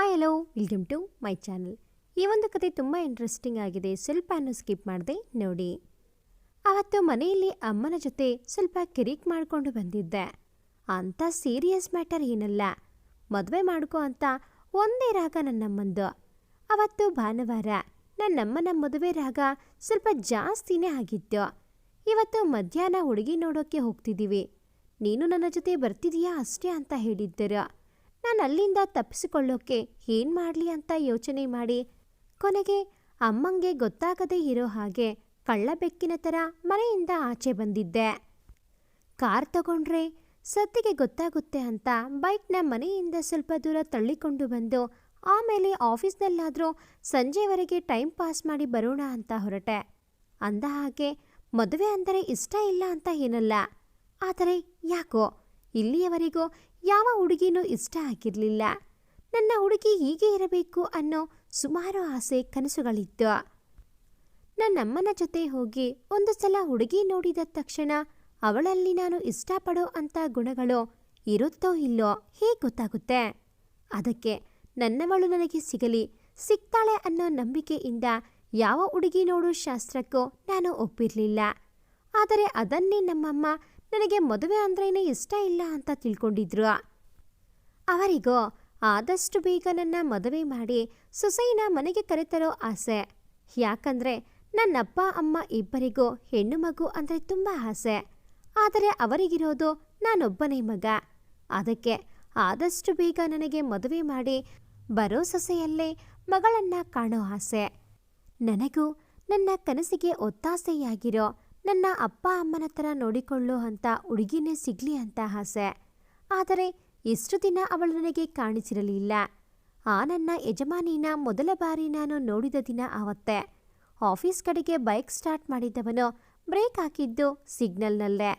Hi hello welcome to my channel ಈ ಒಂದು ಕತೆ ತುಂಬ ಇಂಟ್ರೆಸ್ಟಿಂಗ್ ಆಗಿದೆ. ಸ್ವಲ್ಪನೂ ಸ್ಕಿಪ್ ಮಾಡದೆ, ನೋಡಿ. ಅವತ್ತು ಮನೆಯಲ್ಲಿ ಅಮ್ಮನ ಜೊತೆ ಸ್ವಲ್ಪ ಕಿರಿಕ್ ಮಾಡಿಕೊಂಡು ಬಂದಿದ್ದೆ. ಅಂಥ ಸೀರಿಯಸ್ ಮ್ಯಾಟರ್ ಏನಲ್ಲ. ಮದುವೆ ಮಾಡ್ಕೊ ಅಂತ ಒಂದೇ ರಾಗ ನನ್ನಮ್ಮಂದು. ಅವತ್ತು ಭಾನುವಾರ ನನ್ನಮ್ಮನ ಮದುವೆ ರಾಗ ಸ್ವಲ್ಪ ಜಾಸ್ತಿನೇ ಆಗಿತ್ತು. ಇವತ್ತು ಮಧ್ಯಾಹ್ನ ಹುಡುಗಿ ನೋಡೋಕ್ಕೆ ಹೋಗ್ತಿದ್ದೀವಿ. ನೀನು ನನ್ನ ಜೊತೆ ಬರ್ತಿದೀಯಾ ಅಷ್ಟೇ ಅಂತ ಹೇಳಿದ್ದರು. ನಾನು ಅಲ್ಲಿಂದ ತಪ್ಪಿಸಿಕೊಳ್ಳೋಕೆ ಏನು ಮಾಡಲಿ ಅಂತ ಯೋಚನೆ ಮಾಡಿ ಕೊನೆಗೆ ಅಮ್ಮಂಗೆ ಗೊತ್ತಾಗದೇ ಇರೋ ಹಾಗೆ ಕಳ್ಳ ಬೆಕ್ಕಿನ ಥರ ಮನೆಯಿಂದ ಆಚೆ ಬಂದಿದ್ದೆ. ಕಾರ್ ತಗೊಂಡ್ರೆ ಸತ್ತಿಗೆ ಗೊತ್ತಾಗುತ್ತೆ ಅಂತ ಬೈಕ್ನ ಮನೆಯಿಂದ ಸ್ವಲ್ಪ ದೂರ ತಳ್ಳಿಕೊಂಡು ಬಂದು ಆಮೇಲೆ ಆಫೀಸ್ನಲ್ಲಾದರೂ ಸಂಜೆವರೆಗೆ ಟೈಮ್ ಪಾಸ್ ಮಾಡಿ ಬರೋಣ ಅಂತ ಹೊರಟೆ. ಅಂದ ಹಾಗೆ ಮದುವೆ ಅಂದರೆ ಇಷ್ಟ ಇಲ್ಲ ಅಂತ ಏನಲ್ಲ. ಆದರೆ ಯಾಕೋ ಇಲ್ಲಿಯವರೆಗೂ ಯಾವ ಹುಡುಗಿನೂ ಇಷ್ಟ ಆಗಿರಲಿಲ್ಲ. ನನ್ನ ಹುಡುಗಿ ಹೀಗೆ ಇರಬೇಕು ಅನ್ನೋ ಸುಮಾರು ಆಸೆ ಕನಸುಗಳಿತ್ತು. ನನ್ನಮ್ಮನ ಜೊತೆ ಹೋಗಿ ಒಂದು ಸಲ ಹುಡುಗಿ ನೋಡಿದ ತಕ್ಷಣ ಅವಳಲ್ಲಿ ನಾನು ಇಷ್ಟಪಡೋ ಅಂಥ ಗುಣಗಳು ಇರುತ್ತೋ ಇಲ್ಲೋ ಹೇಗೆ ಗೊತ್ತಾಗುತ್ತೆ? ಅದಕ್ಕೆ ನನ್ನವಳು ನನಗೆ ಸಿಗಲಿ, ಸಿಗ್ತಾಳೆ ಅನ್ನೋ ನಂಬಿಕೆಯಿಂದ ಯಾವ ಹುಡುಗಿ ನೋಡೋ ಶಾಸ್ತ್ರಕ್ಕೂ ನಾನು ಒಪ್ಪಿರಲಿಲ್ಲ. ಆದರೆ ಅದನ್ನೇ ನಮ್ಮಮ್ಮ ನನಗೆ ಮದುವೆ ಅಂದ್ರೇನೆ ಇಷ್ಟ ಇಲ್ಲ ಅಂತ ತಿಳ್ಕೊಂಡಿದ್ರು. ಅವರಿಗೋ, ಆದಷ್ಟು ಬೇಗ ನನ್ನ ಮದುವೆ ಮಾಡಿ ಸೊಸೈನ ಮನೆಗೆ ಕರೆತರೋ ಆಸೆ. ಯಾಕಂದ್ರೆ ನನ್ನಪ್ಪ, ಅಮ್ಮ ಇಬ್ಬರಿಗೂ ಹೆಣ್ಣು ಮಗು ಅಂದರೆ ತುಂಬ ಆಸೆ. ಆದರೆ ಅವರಿಗಿರೋದು ನಾನೊಬ್ಬನೇ ಮಗ. ಅದಕ್ಕೆ ಆದಷ್ಟು ಬೇಗ ನನಗೆ ಮದುವೆ ಮಾಡಿ ಬರೋ ಸೊಸೆಯಲ್ಲೇ ಮಗಳನ್ನ ಕಾಣೋ ಆಸೆ. ನನಗೂ ನನ್ನ ಕನಸಿಗೆ ಒತ್ತಾಸೆಯಾಗಿರೋ ನನ್ನ ಅಪ್ಪ ಅಮ್ಮನ ಥರ ನೋಡಿಕೊಳ್ಳೋ ಅಂತ ಹುಡುಗಿನೇ ಸಿಗ್ಲಿ ಅಂತ ಆಸೆ. ಆದರೆ ಇಷ್ಟು ದಿನ ಅವಳು ನನಗೆ ಕಾಣಿಸಿರಲಿಲ್ಲ. ಆ ನನ್ನ ಯಜಮಾನಿನ ಮೊದಲ ಬಾರಿ ನಾನು ನೋಡಿದ ದಿನ ಆವತ್ತೆ. ಆಫೀಸ್ ಕಡೆಗೆ ಬೈಕ್ ಸ್ಟಾರ್ಟ್ ಮಾಡಿದ್ದವನು ಬ್ರೇಕ್ ಹಾಕಿದ್ದು ಸಿಗ್ನಲ್ನಲ್ಲೇ.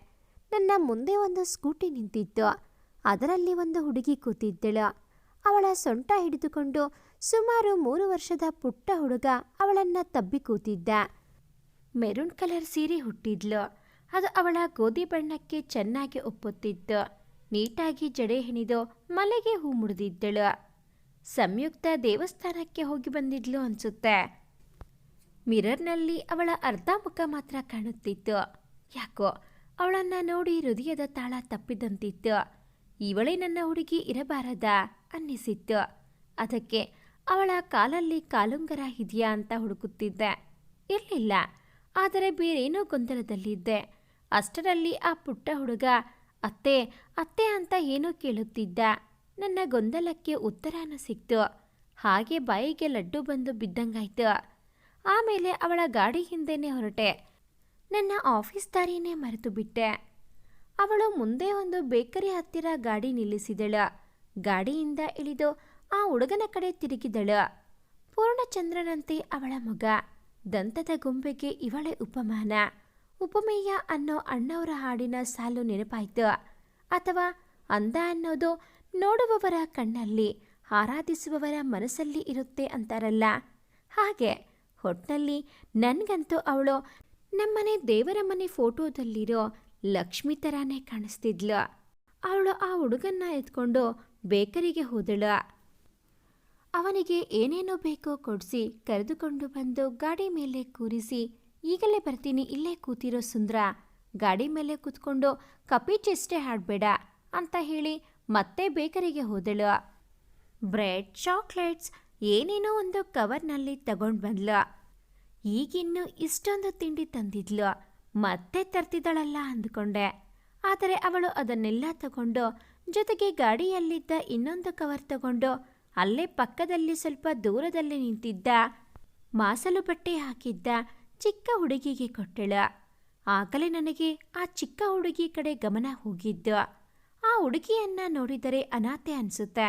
ನನ್ನ ಮುಂದೆ ಒಂದು ಸ್ಕೂಟಿ ನಿಂತಿತ್ತು. ಅದರಲ್ಲಿ ಒಂದು ಹುಡುಗಿ ಕೂತಿದ್ದಳು. ಅವಳ ಸೊಂಟ ಹಿಡಿದುಕೊಂಡು ಸುಮಾರು ಮೂರು ವರ್ಷದ ಪುಟ್ಟ ಹುಡುಗ ಅವಳನ್ನ ತಬ್ಬಿ ಕೂತಿದ್ದ. ಮೆರೂನ್ ಕಲರ್ ಸೀರೆ ಹುಟ್ಟಿದ್ಲು. ಅದು ಅವಳ ಗೋಧಿ ಬಣ್ಣಕ್ಕೆ ಚೆನ್ನಾಗಿ ಒಪ್ಪುತ್ತಿತ್ತು. ನೀಟಾಗಿ ಜಡೆ ಹೆಣಿದು ಮಲೆಗೆ ಹೂ ಮುಡಿದಿದ್ದಳು. ಸಂಯುಕ್ತ ದೇವಸ್ಥಾನಕ್ಕೆ ಹೋಗಿ ಬಂದಿದ್ಲು ಅನ್ಸುತ್ತೆ. ಮಿರರ್ನಲ್ಲಿ ಅವಳ ಅರ್ಧ ಮುಖ ಮಾತ್ರ ಕಾಣುತ್ತಿತ್ತು. ಯಾಕೋ, ಅವಳನ್ನ ನೋಡಿ ಹೃದಯದ ತಾಳ ತಪ್ಪಿದಂತಿತ್ತು. ಇವಳೇ ನನ್ನ ಹುಡುಗಿ ಇರಬಾರದ? ಅನ್ನಿಸಿತ್ತು. ಅದಕ್ಕೆ, ಅವಳ ಕಾಲಲ್ಲಿ ಕಾಲುಂಗರ ಇದೆಯಾ? ಅಂತ ಹುಡುಕುತ್ತಿದ್ದೆ. ಇರಲಿಲ್ಲ. ಆದರೆ ಬೇರೇನೋ ಗೊಂದಲದಲ್ಲಿದ್ದೆ. ಅಷ್ಟರಲ್ಲಿ ಆ ಪುಟ್ಟ ಹುಡುಗ, ಅತ್ತೆ ಅತ್ತೆ ಅಂತ ಏನೋ ಕೇಳುತ್ತಿದ್ದ. ನನ್ನ ಗೊಂದಲಕ್ಕೆ ಉತ್ತರನೂ ಸಿಕ್ತು. ಹಾಗೆ ಬಾಯಿಗೆ ಲಡ್ಡು ಬಂದು ಬಿದ್ದಂಗಾಯ್ತು. ಆಮೇಲೆ ಅವಳ ಗಾಡಿ ಹಿಂದೆನೇ ಹೊರಟೆ. ನನ್ನ ಆಫೀಸ್ ದಾರಿನೇ ಮರೆತು ಬಿಟ್ಟೆ ಅವಳು ಮುಂದೆ ಒಂದು ಬೇಕರಿ ಹತ್ತಿರ ಗಾಡಿ ನಿಲ್ಲಿಸಿದಳು. ಗಾಡಿಯಿಂದ ಇಳಿದು ಆ ಹುಡುಗನ ಕಡೆ ತಿರುಗಿದಳು. ಪೂರ್ಣಚಂದ್ರನಂತೆ ಅವಳ ಮಗ ದಂತದ ಗೊಂಬೆಗೆ ಇವಳೆ ಉಪಮಾನ. ಉಪಮೇಯ ಅನ್ನೋ ಅಣ್ಣವರ ಹಾಡಿನ ಸಾಲು ನೆನಪಾಯ್ತು. ಅಥವಾ ಅಂದ ಅನ್ನೋದು ನೋಡುವವರ ಕಣ್ಣಲ್ಲಿ, ಆರಾಧಿಸುವವರ ಮನಸ್ಸಲ್ಲಿ ಇರುತ್ತೆ ಅಂತಾರಲ್ಲ. ಹಾಗೆ ಹೊಟ್ನಲ್ಲಿ ನನ್ಗಂತೂ ಅವಳು ನಮ್ಮನೆ ದೇವರ ಮನೆ ಫೋಟೋದಲ್ಲಿರೋ ಲಕ್ಷ್ಮಿ ಥರಾನೇ ಕಾಣಿಸ್ತಿದ್ಲು. ಅವಳು ಆ ಹುಡುಗನ್ನ ಎತ್ಕೊಂಡು ಬೇಕರಿಗೆ ಹೋದಳು. ಅವನಿಗೆ ಏನೇನೋ ಬೇಕೋ ಕೊಡಿಸಿ ಕರೆದುಕೊಂಡು ಬಂದು ಗಾಡಿ ಮೇಲೆ ಕೂರಿಸಿ, ಈಗಲೇ ಬರ್ತೀನಿ, ಇಲ್ಲೇ ಕೂತಿರೋ ಸುಂದ್ರ. ಗಾಡಿ ಮೇಲೆ ಕೂತ್ಕೊಂಡು ಕಪಿ ಚೆಷ್ಟೇ ಹಾಡಬೇಡ ಅಂತ ಹೇಳಿ ಮತ್ತೆ ಬೇಕರಿಗೆ ಹೋದಳು. ಬ್ರೆಡ್, ಚಾಕ್ಲೇಟ್ಸ್, ಏನೇನೋ ಒಂದು ಕವರ್ನಲ್ಲಿ ತಗೊಂಡು ಬಂದ್ಲು. ಈಗಿನ್ನು ಇಷ್ಟೊಂದು ತಿಂಡಿ ತಂದಿದ್ಲು, ಮತ್ತೆ ತರ್ತಿದ್ದಳಲ್ಲ ಅಂದುಕೊಂಡೆ. ಆದರೆ ಅವಳು ಅದನ್ನೆಲ್ಲ ತಗೊಂಡು ಜೊತೆಗೆ ಗಾಡಿಯಲ್ಲಿದ್ದ ಇನ್ನೊಂದು ಕವರ್ ತಗೊಂಡು ಅಲ್ಲೇ ಪಕ್ಕದಲ್ಲಿ ಸ್ವಲ್ಪ ದೂರದಲ್ಲಿ ನಿಂತಿದ್ದ ಮಾಸಲು ಬಟ್ಟೆ ಹಾಕಿದ್ದ ಚಿಕ್ಕ ಹುಡುಗಿಗೆ ಕೊಟ್ಟಳು. ಆಗಲೇ ನನಗೆ ಆ ಚಿಕ್ಕ ಹುಡುಗಿ ಕಡೆ ಗಮನ ಹೋಗಿದ್ದು. ಆ ಹುಡುಗಿಯನ್ನ ನೋಡಿದರೆ ಅನಾಥೆ ಅನಿಸುತ್ತೆ.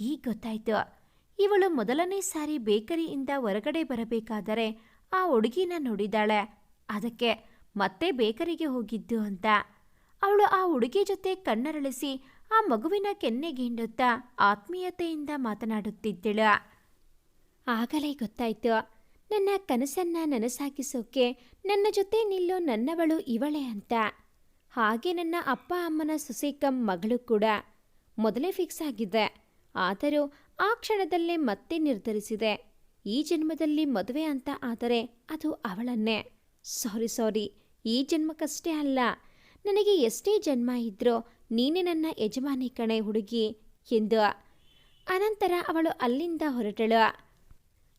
ಈಗ ಗೊತ್ತಾಯ್ತು. ಇವಳು ಮೊದಲನೇ ಸಾರಿ ಬೇಕರಿಯಿಂದ ಹೊರಗಡೆ ಬರಬೇಕಾದರೆ ಆ ಹುಡುಗಿನ ನೋಡಿದಾಳೆ. ಅದಕ್ಕೆ ಮತ್ತೆ ಬೇಕರಿಗೆ ಹೋಗಿದ್ದು ಅಂತ. ಅವಳು ಆ ಹುಡುಗಿ ಜೊತೆ ಕಣ್ಣರಳಿಸಿ ಆ ಮಗುವಿನ ಕೆನ್ನೆಗಿಂಡುತ್ತಾ ಆತ್ಮೀಯತೆಯಿಂದ ಮಾತನಾಡುತ್ತಿದ್ದಳು. ಆಗಲೇ ಗೊತ್ತಾಯ್ತು, ನನ್ನ ಕನಸನ್ನ ನನಸಾಗಿಸೋಕೆ ನನ್ನ ಜೊತೆ ನಿಲ್ಲೋ ನನ್ನವಳು ಇವಳೆ ಅಂತ. ಹಾಗೆ ನನ್ನ ಅಪ್ಪ ಅಮ್ಮನ ಸುಸೇಕಂ ಮಗಳು ಕೂಡ ಮೊದಲೇ ಫಿಕ್ಸ್ ಆಗಿದೆ ಆದರೂ ಆ ಕ್ಷಣದಲ್ಲೇ ಮತ್ತೆ ನಿರ್ಧರಿಸಿದೆ. ಈ ಜನ್ಮದಲ್ಲಿ ಮದುವೆ ಅಂತ ಆದರೆ ಅದು ಅವಳನ್ನೇ. ಸಾರಿ ಸಾರಿ, ಈ ಜನ್ಮಕ್ಕಷ್ಟೇ ಅಲ್ಲ ನನಗೆ ಎಷ್ಟೇ ಜನ್ಮ ಇದ್ರೂ ನೀನೇ ನನ್ನ ಯಜಮಾನಿ ಕಣೆ ಹುಡುಗಿ ಎಂದು ಅನಂತರ ಅವಳು ಅಲ್ಲಿಂದ ಹೊರಟಳು.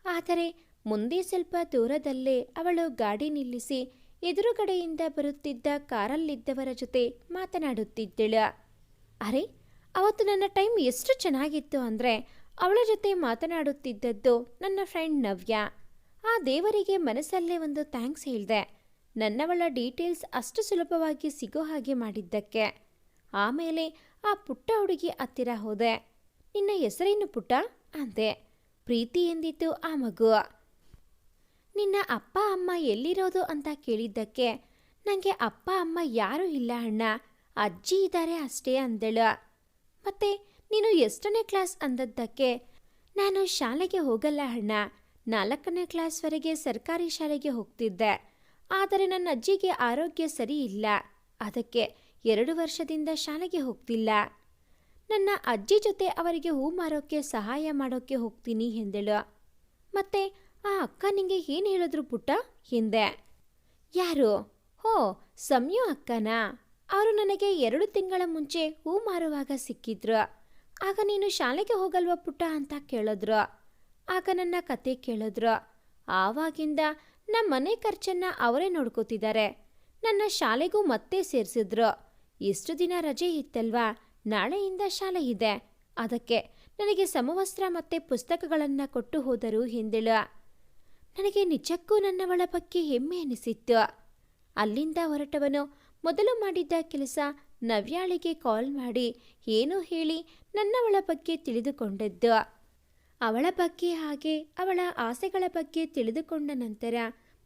ಆದರೆ ಮುಂದೆ ಸ್ವಲ್ಪ ದೂರದಲ್ಲೇ ಅವಳು ಗಾಡಿ ನಿಲ್ಲಿಸಿ ಎದುರುಗಡೆಯಿಂದ ಬರುತ್ತಿದ್ದ ಕಾರಲ್ಲಿದ್ದವರ ಜೊತೆ ಮಾತನಾಡುತ್ತಿದ್ದಳು. ಅರೆ, ಅವತ್ತು ನನ್ನ ಟೈಮ್ ಎಷ್ಟು ಚೆನ್ನಾಗಿತ್ತು ಅಂದರೆ ಅವಳ ಜೊತೆ ಮಾತನಾಡುತ್ತಿದ್ದದ್ದು ನನ್ನ ಫ್ರೆಂಡ್ ನವ್ಯ. ಆ ದೇವರಿಗೆ ಮನಸ್ಸಲ್ಲೇ ಒಂದು ಥ್ಯಾಂಕ್ಸ್ ಹೇಳಿದೆ. ನನ್ನವಳ ಡೀಟೇಲ್ಸ್ ಅಷ್ಟು ಸುಲಭವಾಗಿ ಸಿಗೋ ಹಾಗೆ ಮಾಡಿದ್ದಕ್ಕೆ. ಆಮೇಲೆ ಆ ಪುಟ್ಟ ಹುಡುಗಿ ಹತ್ತಿರ ಹೋದೆ. ನಿನ್ನ ಹೆಸರೇನು ಪುಟ್ಟ? ಅಂದೆ. ಪ್ರೀತಿ ಎಂದಿತ್ತು ಆ ಮಗು? ನಿನ್ನ ಅಪ್ಪ ಅಮ್ಮ ಎಲ್ಲಿರೋದು ಅಂತ ಕೇಳಿದ್ದಕ್ಕೆ ನನಗೆ ಅಪ್ಪ ಅಮ್ಮ ಯಾರೂ ಇಲ್ಲ ಅಣ್ಣ, ಅಜ್ಜಿ ಇದ್ದಾರೆ ಅಷ್ಟೇ ಅಂದಳು. ಮತ್ತೆ ನೀನು ಎಷ್ಟನೇ ಕ್ಲಾಸ್ ಅಂದದ್ದಕ್ಕೆ? ನಾನು ಶಾಲೆಗೆ ಹೋಗಲ್ಲ ಅಣ್ಣ. ನಾಲ್ಕನೇ ಕ್ಲಾಸ್ವರೆಗೆ ಸರ್ಕಾರಿ ಶಾಲೆಗೆ ಹೋಗ್ತಿದ್ದೆ. ಆದರೆ ನನ್ನ ಅಜ್ಜಿಗೆ ಆರೋಗ್ಯ ಸರಿ ಇಲ್ಲ. ಅದಕ್ಕೆ ಎರಡು ವರ್ಷದಿಂದ ಶಾಲೆಗೆ ಹೋಗ್ತಿಲ್ಲ. ನನ್ನ ಅಜ್ಜಿ ಜೊತೆ ಅವರಿಗೆ ಹೂ ಮಾರೋಕ್ಕೆ ಸಹಾಯ ಮಾಡೋಕ್ಕೆ ಹೋಗ್ತೀನಿ ಎಂದಳು. ಮತ್ತೆ ಆ ಅಕ್ಕ ನಿಂಗೆ ಏನು ಹೇಳಿದ್ರು ಪುಟ್ಟ? ಹಿಂದೆ ಯಾರು? ಹೋ, ಸಮ್ಯು ಅಕ್ಕನಾ? ಅವರು ನನಗೆ ಎರಡು ತಿಂಗಳ ಮುಂಚೆ ಹೂ ಮಾರುವಾಗ ಸಿಕ್ಕಿದ್ರು. ಆಗ ನೀನು ಶಾಲೆಗೆ ಹೋಗಲ್ವಾ ಪುಟ್ಟ ಅಂತ ಕೇಳಿದ್ರು. ಆಗ ನನ್ನ ಕತೆ ಕೇಳಿದ್ರು. ಆವಾಗಿಂದ ನಮ್ಮ ಮನೆ ಖರ್ಚನ್ನ ಅವರೇ ನೋಡ್ಕೋತಿದ್ದಾರೆ ನನ್ನ ಶಾಲೆಗೂ ಮತ್ತೆ ಸೇರಿಸಿದ್ರು. ಎಷ್ಟು ದಿನ ರಜೆ ಇತ್ತಲ್ವಾ? ನಾಳೆಯಿಂದ ಶಾಲೆ ಇದೆ. ಅದಕ್ಕೆ ನನಗೆ ಸಮವಸ್ತ್ರ ಮತ್ತೆ ಪುಸ್ತಕಗಳನ್ನು ಕೊಟ್ಟು ಹೋದರು ಹಿಂದಿಳು. ನನಗೆ ನಿಜಕ್ಕೂ ನನ್ನವಳ ಬಗ್ಗೆ ಹೆಮ್ಮೆ ಅನಿಸಿತ್ತು. ಅಲ್ಲಿಂದ ಹೊರಟವನು ಮೊದಲು ಮಾಡಿದ್ದ ಕೆಲಸ ನವ್ಯಾಳಿಗೆ ಕಾಲ್ ಮಾಡಿ ಏನೋ ಹೇಳಿ ನನ್ನವಳ ಬಗ್ಗೆ ತಿಳಿದುಕೊಂಡದ್ದು. ಅವಳ ಬಗ್ಗೆ ಹಾಗೆ ಅವಳ ಆಸೆಗಳ ಬಗ್ಗೆ ತಿಳಿದುಕೊಂಡ ನಂತರ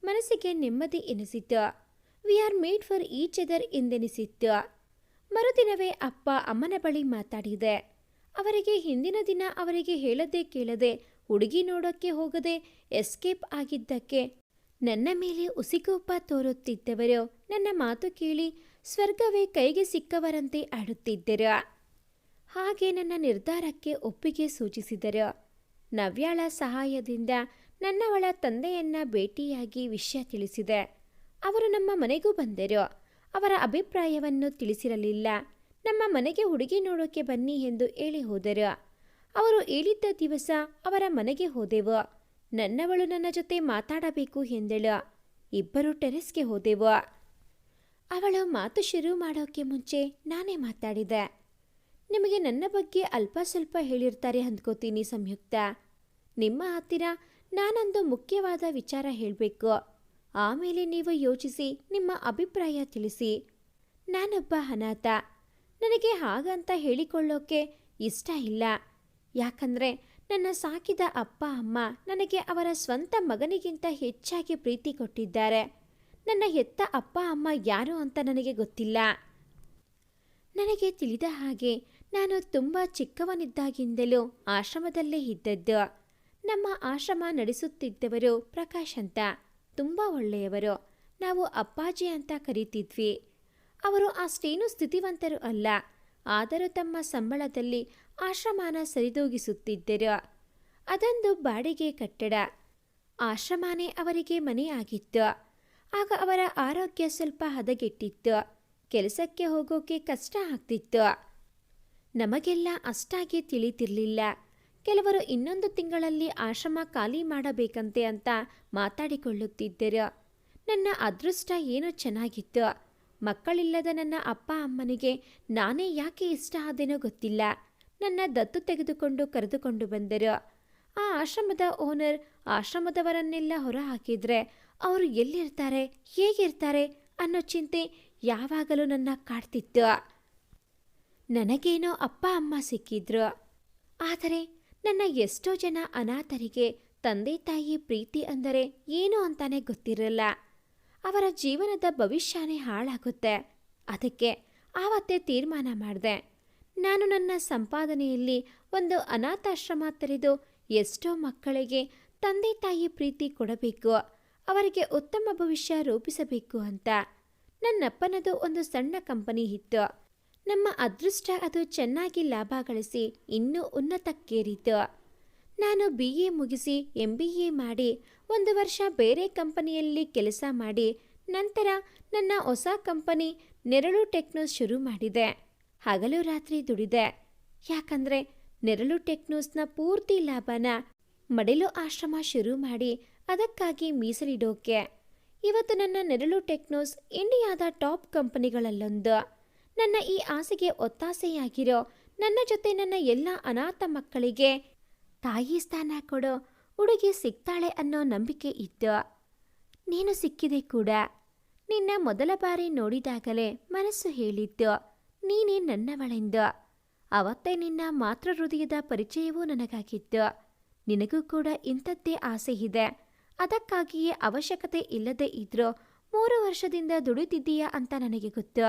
ಮನಸ್ಸಿಗೆ ನೆಮ್ಮದಿ ಎನಿಸಿತು. We are made for each other ಎಂದೆನಿಸಿತ್ತು. ಮರುದಿನವೇ ಅಪ್ಪ ಅಮ್ಮನ ಬಳಿ ಮಾತಾಡಿದೆ. ಅವರಿಗೆ ಹಿಂದಿನ ದಿನ ಅವರಿಗೆ ಹೇಳದೆ ಕೇಳದೆ ಹುಡುಗಿ ನೋಡೋಕ್ಕೆ ಹೋಗದೆ ಎಸ್ಕೇಪ್ ಆಗಿದ್ದಕ್ಕೆ ನನ್ನ ಮೇಲೆ ಉಸಿಕೋಪ ತೋರುತ್ತಿದ್ದವರು ನನ್ನ ಮಾತು ಕೇಳಿ ಸ್ವರ್ಗವೇ ಕೈಗೆ ಸಿಕ್ಕವರಂತೆ ಆಡುತ್ತಿದ್ದರು. ಹಾಗೆ ನನ್ನ ನಿರ್ಧಾರಕ್ಕೆ ಒಪ್ಪಿಗೆ ಸೂಚಿಸಿದರು. ನವ್ಯಾಳ ಸಹಾಯದಿಂದ ನನ್ನವಳ ತಂದೆಯನ್ನ ಭೇಟಿಯಾಗಿ ವಿಷಯ ತಿಳಿಸಿದೆ. ಅವರು ನಮ್ಮ ಮನೆಗೂ ಬಂದರು. ಅವರ ಅಭಿಪ್ರಾಯವನ್ನು ತಿಳಿಸಿರಲಿಲ್ಲ. ನಮ್ಮ ಮನೆಗೆ ಹುಡುಗಿ ನೋಡೋಕೆ ಬನ್ನಿ ಎಂದು ಹೇಳಿ ಹೋದರು. ಅವರು ಹೇಳಿದ್ದ ದಿವಸ ಅವರ ಮನೆಗೆ ಹೋದೆವು. ನನ್ನವಳು ನನ್ನ ಜೊತೆ ಮಾತಾಡಬೇಕು ಎಂದಳು. ಇಬ್ಬರು ಟೆರೆಸ್ಗೆ ಹೋದೆವು. ಅವಳು ಮಾತು ಶುರು ಮಾಡೋಕೆ ಮುಂಚೆ ನಾನೇ ಮಾತಾಡಿದೆ. ನಿಮಗೆ ನನ್ನ ಬಗ್ಗೆ ಅಲ್ಪ ಸ್ವಲ್ಪ ಹೇಳಿರ್ತಾರೆ ಅಂದ್ಕೋತೀನಿ ಸಂಯುಕ್ತ. ನಿಮ್ಮ ಹತ್ತಿರ ನಾನೊಂದು ಮುಖ್ಯವಾದ ವಿಚಾರ ಹೇಳಬೇಕು. ಆಮೇಲೆ ನೀವು ಯೋಚಿಸಿ, ನಿಮ್ಮ ಅಭಿಪ್ರಾಯ ತಿಳಿಸಿ. ನಾನೊಬ್ಬ ಅನಾಥ. ನನಗೆ ಹಾಗಂತ ಹೇಳಿಕೊಳ್ಳೋಕೆ ಇಷ್ಟ ಇಲ್ಲ. ಯಾಕಂದ್ರೆ ನನ್ನ ಸಾಕಿದ ಅಪ್ಪ, ಅಮ್ಮ ನನಗೆ ಅವರ ಸ್ವಂತ ಮಗನಿಗಿಂತ ಹೆಚ್ಚಾಗಿ ಪ್ರೀತಿ ಕೊಟ್ಟಿದ್ದಾರೆ. ನನ್ನ ಹೆತ್ತ ಅಪ್ಪ, ಅಮ್ಮ ಯಾರು ಅಂತ ನನಗೆ ಗೊತ್ತಿಲ್ಲ. ನನಗೆ ತಿಳಿದ ಹಾಗೆ ನಾನು ತುಂಬ ಚಿಕ್ಕವನಿದ್ದಾಗಿಂದಲೂ ಆಶ್ರಮದಲ್ಲೇ ಇದ್ದದ್ದು. ನಮ್ಮ ಆಶ್ರಮ ನಡೆಸುತ್ತಿದ್ದವರು ಪ್ರಕಾಶ್ ಅಂತ. ತುಂಬ ಒಳ್ಳೆಯವರು. ನಾವು ಅಪ್ಪಾಜಿ ಅಂತ ಕರೀತಿದ್ವಿ. ಅವರು ಅಷ್ಟೇನೂ ಸ್ಥಿತಿವಂತರು ಅಲ್ಲ. ಆದರೂ ತಮ್ಮ ಸಂಬಳದಲ್ಲಿ ಆಶ್ರಮನ ಸರಿದೂಗಿಸುತ್ತಿದ್ದರು. ಅದೊಂದು ಬಾಡಿಗೆ ಕಟ್ಟಡ. ಆಶ್ರಮನೇ ಅವರಿಗೆ ಮನೆಯಾಗಿತ್ತು. ಆಗ ಅವರ ಆರೋಗ್ಯ ಸ್ವಲ್ಪ ಹದಗೆಟ್ಟಿತ್ತು. ಕೆಲಸಕ್ಕೆ ಹೋಗೋಕೆ ಕಷ್ಟ ಆಗ್ತಿತ್ತು. ನಮಗೆಲ್ಲ ಅಷ್ಟಾಗಿ ತಿಳಿತಿರ್ಲಿಲ್ಲ. ಕೆಲವರು ಇನ್ನೊಂದು ತಿಂಗಳಲ್ಲಿ ಆಶ್ರಮ ಖಾಲಿ ಮಾಡಬೇಕಂತೆ ಅಂತ ಮಾತಾಡಿಕೊಳ್ಳುತ್ತಿದ್ದರು. ನನ್ನ ಅದೃಷ್ಟ ಏನೋ ಚೆನ್ನಾಗಿತ್ತು. ಮಕ್ಕಳಿಲ್ಲದ ನನ್ನ ಅಪ್ಪ ಅಮ್ಮನಿಗೆ ನಾನೇ ಯಾಕೆ ಇಷ್ಟ ಆದೇನೋ ಗೊತ್ತಿಲ್ಲ. ನನ್ನ ದತ್ತು ತೆಗೆದುಕೊಂಡು ಕರೆದುಕೊಂಡು ಬಂದರು. ಆ ಆಶ್ರಮದ ಓನರ್ ಆಶ್ರಮದವರನ್ನೆಲ್ಲ ಹೊರ ಹಾಕಿದ್ರೆ ಅವರು ಎಲ್ಲಿರ್ತಾರೆ, ಹೇಗಿರ್ತಾರೆ ಅನ್ನೋ ಚಿಂತೆ ಯಾವಾಗಲೂ ನನ್ನ ಕಾಡ್ತಿತ್ತು. ನನಗೇನೋ ಅಪ್ಪ, ಅಮ್ಮ ಸಿಕ್ಕಿದ್ರು. ಆದರೆ ನನ್ನ ಎಷ್ಟೋ ಜನ ಅನಾಥರಿಗೆ ತಂದೆ ತಾಯಿ ಪ್ರೀತಿ ಅಂದರೆ ಏನು ಅಂತಾನೆ ಗೊತ್ತಿರಲ್ಲ. ಅವರ ಜೀವನದ ಭವಿಷ್ಯನೇ ಹಾಳಾಗುತ್ತೆ. ಅದಕ್ಕೆ ಆವತ್ತೇ ತೀರ್ಮಾನ ಮಾಡಿದೆ. ನಾನು ನನ್ನ ಸಂಪಾದನೆಯಲ್ಲಿ ಒಂದು ಅನಾಥಾಶ್ರಮ ತೆರೆದು ಎಷ್ಟೋ ಮಕ್ಕಳಿಗೆ ತಂದೆ ತಾಯಿ ಪ್ರೀತಿ ಕೊಡಬೇಕು, ಅವರಿಗೆ ಉತ್ತಮ ಭವಿಷ್ಯ ರೂಪಿಸಬೇಕು ಅಂತ. ನನ್ನಪ್ಪನದು ಒಂದು ಸಣ್ಣ ಕಂಪನಿ ಇತ್ತು. ನಮ್ಮ ಅದೃಷ್ಟ ಅದು ಚೆನ್ನಾಗಿ ಲಾಭ ಗಳಿಸಿ ಇನ್ನೂ ಉನ್ನತಕ್ಕೇರಿತು ನಾನು ಬಿ ಎ ಮುಗಿಸಿ ಎಂ ಬಿ ಎ ಮಾಡಿ ಒಂದು ವರ್ಷ ಬೇರೆ ಕಂಪನಿಯಲ್ಲಿ ಕೆಲಸ ಮಾಡಿ ನಂತರ ನನ್ನ ಹೊಸ ಕಂಪನಿ ನೆರಳು ಟೆಕ್ನೋಸ್ ಶುರು ಮಾಡಿದೆ. ಹಗಲು ರಾತ್ರಿ ದುಡಿದೆ. ಯಾಕಂದ್ರೆ ನೆರಳು ಟೆಕ್ನೋಸ್ನ ಪೂರ್ತಿ ಲಾಭನ ಮಡಿಲು ಆಶ್ರಮ ಶುರು ಮಾಡಿ ಅದಕ್ಕಾಗಿ ಮೀಸಲಿಡೋಕೆ. ಇವತ್ತು ನನ್ನ ನೆರಳು ಟೆಕ್ನೋಸ್ ಇಂಡಿಯಾದ ಟಾಪ್ ಕಂಪನಿಗಳಲ್ಲೊಂದು. ನನ್ನ ಈ ಆಸೆಗೆ ಒತ್ತಾಸೆಯಾಗಿರೋ, ನನ್ನ ಜೊತೆ ನನ್ನ ಎಲ್ಲ ಅನಾಥ ಮಕ್ಕಳಿಗೆ ತಾಯಿ ಸ್ಥಾನ ಕೊಡೋ ಹುಡುಗಿ ಸಿಗ್ತಾಳೆ ಅನ್ನೋ ನಂಬಿಕೆ ಇತ್ತು ನೀನು ಸಿಕ್ಕಿದೆ ಕೂಡ. ನಿನ್ನ ಮೊದಲ ಬಾರಿ ನೋಡಿದಾಗಲೇ ಮನಸ್ಸು ಹೇಳಿತ್ತು ನೀನೇ ನನ್ನವಳೆಂದು. ಅವತ್ತೇ ನಿನ್ನ ಮಾತೃ ಹೃದಯದ ಪರಿಚಯವೂ ನನಗಾಗಿತ್ತು ನಿನಗೂ ಕೂಡ ಇಂಥದ್ದೇ ಆಸೆ ಇದೆ. ಅದಕ್ಕಾಗಿಯೇ ಅವಶ್ಯಕತೆ ಇಲ್ಲದೆ ಇದ್ರೂ ಮೂರು ವರ್ಷದಿಂದ ದುಡಿದಿದ್ದೀಯಾ ಅಂತ ನನಗೆ ಗೊತ್ತು.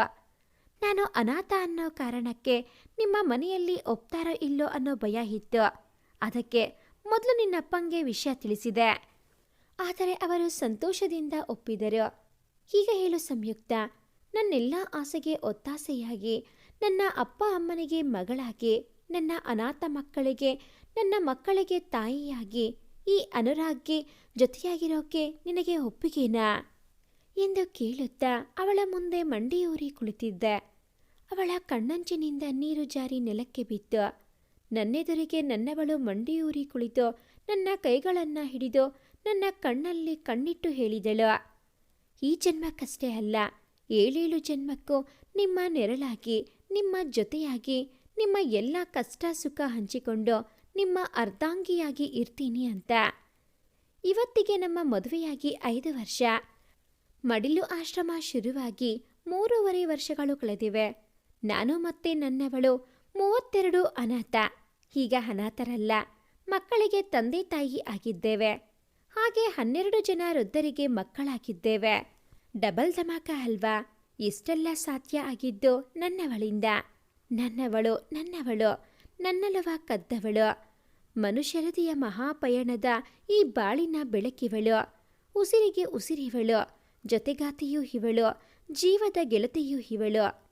ನಾನು ಅನಾಥ ಅನ್ನೋ ಕಾರಣಕ್ಕೆ ನಿಮ್ಮ ಮನೆಯಲ್ಲಿ ಒಪ್ತಾರೋ ಇಲ್ಲೋ ಅನ್ನೋ ಭಯ ಇತ್ತು. ಅದಕ್ಕೆ ಮೊದಲು ನಿನ್ನಪ್ಪಂಗೆ ವಿಷಯ ತಿಳಿಸಿದೆ. ಆದರೆ ಅವರು ಸಂತೋಷದಿಂದ ಒಪ್ಪಿದರು. ಈಗ ಹೇಳು ಸಂಯುಕ್ತ. ನನ್ನೆಲ್ಲ ಆಸೆಗೆ ಒತ್ತಾಸೆಯಾಗಿ ನನ್ನ ಅಪ್ಪ ಅಮ್ಮನಿಗೆ ಮಗಳಾಗಿ, ನನ್ನ ಅನಾಥ ಮಕ್ಕಳಿಗೆ, ನನ್ನ ಮಕ್ಕಳಿಗೆ ತಾಯಿಯಾಗಿ, ಈ ಅನುರಾಗ್ಗೆ ಜೊತೆಯಾಗಿರೋಕೆ ನಿನಗೆ ಒಪ್ಪಿಗೆನಾ? ಎಂದು ಕೇಳುತ್ತಾ ಅವಳ ಮುಂದೆ ಮಂಡಿಯೂರಿ ಕುಳಿತಿದ್ದೆ. ಅವಳ ಕಣ್ಣಂಚಿನಿಂದ ನೀರು ಜಾರಿ ನೆಲಕ್ಕೆ ಬಿತ್ತು. ನನ್ನೆದುರಿಗೆ ನನ್ನವಳು ಮಂಡಿಯೂರಿ ಕುಳಿತು ನನ್ನ ಕೈಗಳನ್ನು ಹಿಡಿದು ನನ್ನ ಕಣ್ಣಲ್ಲಿ ಕಣ್ಣಿಟ್ಟು ಹೇಳಿದಳು. ಈ ಜನ್ಮಕ್ಕಷ್ಟೇ ಅಲ್ಲ, ಏಳೇಳು ಜನ್ಮಕ್ಕೂ ನಿಮ್ಮ ನೆರಳಾಗಿ, ನಿಮ್ಮ ಜೊತೆಯಾಗಿ, ನಿಮ್ಮ ಎಲ್ಲ ಕಷ್ಟ ಸುಖ ಹಂಚಿಕೊಂಡು ನಿಮ್ಮ ಅರ್ಧಾಂಗಿಯಾಗಿ ಇರ್ತೀನಿ ಅಂತ. ಇವತ್ತಿಗೆ ನಮ್ಮ ಮದುವೆಯಾಗಿ ಐದು ವರ್ಷ. ಮಡಿಲು ಆಶ್ರಮ ಶುರುವಾಗಿ ಮೂರುವರೆ ವರ್ಷಗಳು ಕಳೆದಿವೆ. ನಾನು ಮತ್ತೆ ನನ್ನವಳು, ಮೂವತ್ತೆರಡು ಅನಾಥ. ಈಗ ಅನಾಥರಲ್ಲ, ಮಕ್ಕಳಿಗೆ ತಂದೆ ತಾಯಿ ಆಗಿದ್ದೇವೆ. ಹಾಗೆ ಹನ್ನೆರಡು ಜನ ವೃದ್ಧರಿಗೆ ಮಕ್ಕಳಾಗಿದ್ದೇವೆ. ಡಬಲ್ ಧಮಾಕ ಅಲ್ವಾ? ಇಷ್ಟೆಲ್ಲ ಸಾಧ್ಯ ಆಗಿದ್ದು ನನ್ನವಳಿಂದ. ನನ್ನವಳು ನನ್ನವಳು ನನ್ನಲವ ಕದ್ದವಳು. ಮನುಷ್ಯರದಿಯ ಮಹಾಪಯಣದ ಈ ಬಾಳಿನ ಬೆಳಕಿವಳು. ಉಸಿರಿಗೆ ಉಸಿರಿವಳು, ಜೊತೆಗಾತಿಯೂ ಇವಳು, ಜೀವದ ಗೆಳತಿಯೂ ಇವಳು.